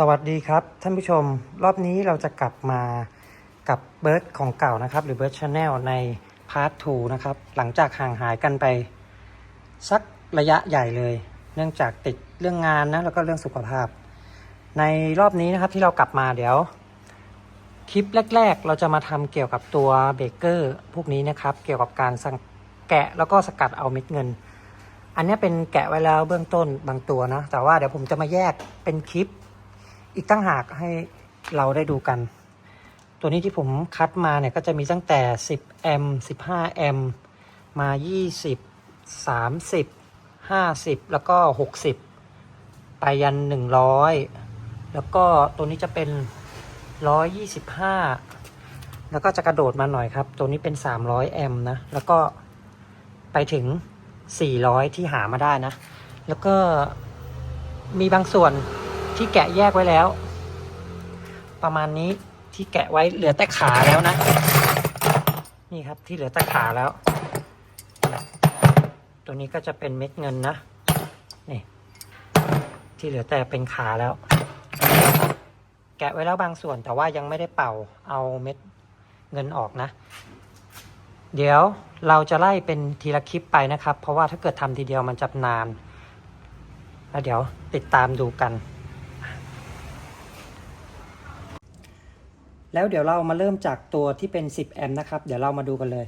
สวัสดีครับ ท่านผู้ชมรอบนี้เราจะกลับมากับเบิร์ดของเก่านะครับ หรือเบิร์ดชาแนลในพาร์ท2นะครับ หลังจากห่างหายกันไป สักระยะใหญ่เลย เนื่องจากติดเรื่องงานนะ แล้วก็เรื่องสุขภาพ ในรอบนี้นะครับที่เรากลับมาเดี๋ยว คลิปแรก ๆ เราจะมาทำเกี่ยวกับตัวเบเกอร์พวกนี้นะครับ เกี่ยวกับการสังแกะแล้วก็สกัดเอาเม็ดเงิน อันนี้เป็นแกะไว้แล้วเบื้องต้นบางตัวนะแต่ว่าเดี๋ยวผมจะมาแยกเป็นคลิป อีกตั้งหากให้เราได้ดูกัน ตัวนี้ที่ผมคัดมาเนี่ยก็จะมีตั้งแต่ 10 แอมป์ 15 แอมป์ มา 20 30 50 แล้วก็ 60 ไปยัน 100 แล้วก็ตัวนี้จะเป็น 125 แล้วก็จะกระโดดมาหน่อยครับ ตัวนี้เป็น 300 แอมป์นะ แล้วก็ไปถึง 400 ที่หามาได้นะ แล้วก็มีบางส่วน ที่แกะแยกไว้แล้ว ประมาณนี้ที่แกะไว้เหลือแต่ขาแล้วนะ นี่ครับที่เหลือแต่ขาแล้ว ตัวนี้ก็จะเป็นเม็ดเงินนะนี่ที่เหลือแต่เป็นขาแล้ว แกะไว้แล้วบางส่วนแต่ว่ายังไม่ได้เป่าเอาเม็ดเงินออกนะ เดี๋ยวเราจะไล่เป็นทีละคลิปไปนะครับ เพราะว่าถ้าเกิดทำทีเดียวมันจะนานแล้วเดี๋ยวติดตามดูกัน แล้วเดี๋ยวเรามาเริ่มจากตัวที่เป็น 10 แอมป์นะครับ เดี๋ยวเรามาดูกันเลย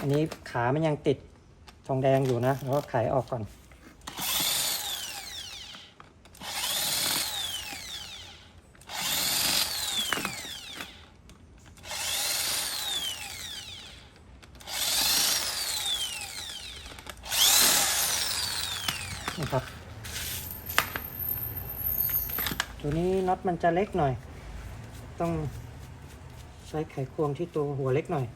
อันนี้ขามันยังติดทองแดงอยู่นะแล้วก็ไขออกก่อน นะครับ ตัวนี้น็อตมันจะเล็กหน่อย ต้องใช้ไขควงที่ตัวหัวเล็กหน่อย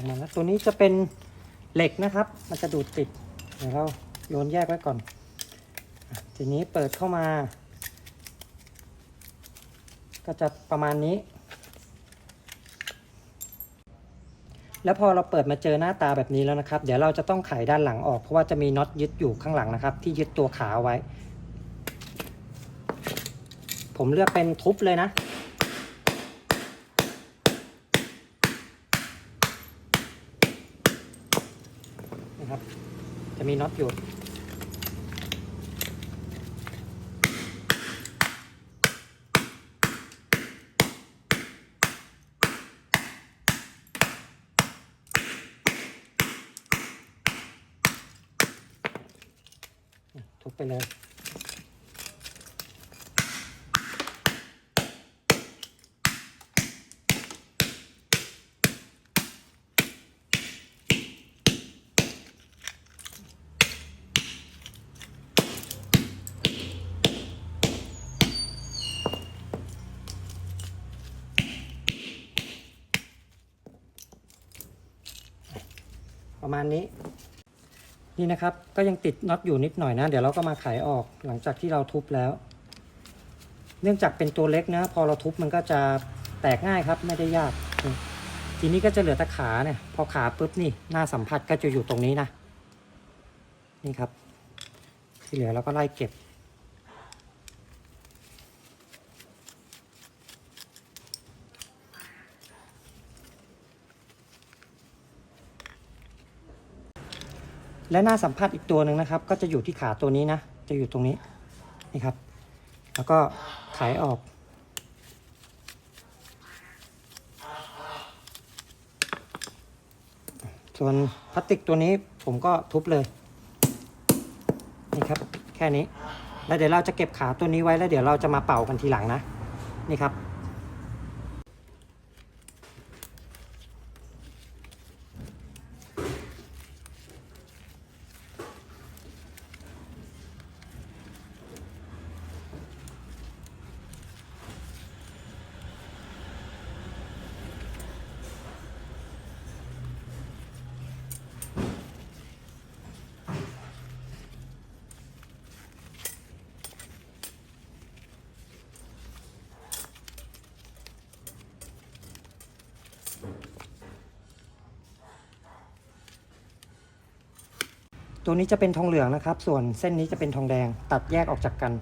ออกมาแล้วตัวนี้จะเป็นเหล็กนะครับ มันจะดูดติด เดี๋ยวเราโยนแยกไว้ก่อน ทีนี้เปิดเข้ามา ก็จะประมาณนี้ แล้วพอเราเปิดมาเจอหน้าตาแบบนี้แล้วนะครับ เดี๋ยวเราจะต้องไขด้านหลังออกเพราะว่าจะมีน็อตยึดอยู่ข้างหลังนะครับ ที่ยึดตัวขาไว้ ผมเลือกเป็นทุบเลยนะ นะครับ จะ มีน็อตอยู่ทุบไปเลย ประมาณนี้ นี่นะครับ ก็ยังติดน็อตอยู่นิดหน่อยนะ เดี๋ยวเราก็มาไขออกหลังจากที่เราทุบแล้ว เนื่องจากเป็นตัวเล็กนะ พอเราทุบมันก็จะแตกง่ายครับ ไม่ได้ยาก ทีนี้ก็จะเหลือแต่ขาเนี่ย พอขาปุ๊บนี่หน้าสัมผัสก็จะอยู่ตรงนี้นะ นี่ครับ ที่เหลือเราก็ไล่เก็บ และหน้าสัมผัสอีกตัวหนึ่งนะครับ ก็จะอยู่ที่ขาตัวนี้นะ จะอยู่ตรงนี้นี่ครับ แล้วก็ไขออก ส่วนพลาสติกตัวนี้ผมก็ทุบเลยนี่ครับ แค่นี้ แล้วเดี๋ยวเราจะเก็บขาตัวนี้ไว้แล้วเดี๋ยวเราจะมาเป่ากันทีหลังนะ นี่ครับ ตัวนี้จะเป็นทองเหลืองนะครับ ส่วนเส้นนี้จะเป็นทองแดงตัดแยกออกจากกัน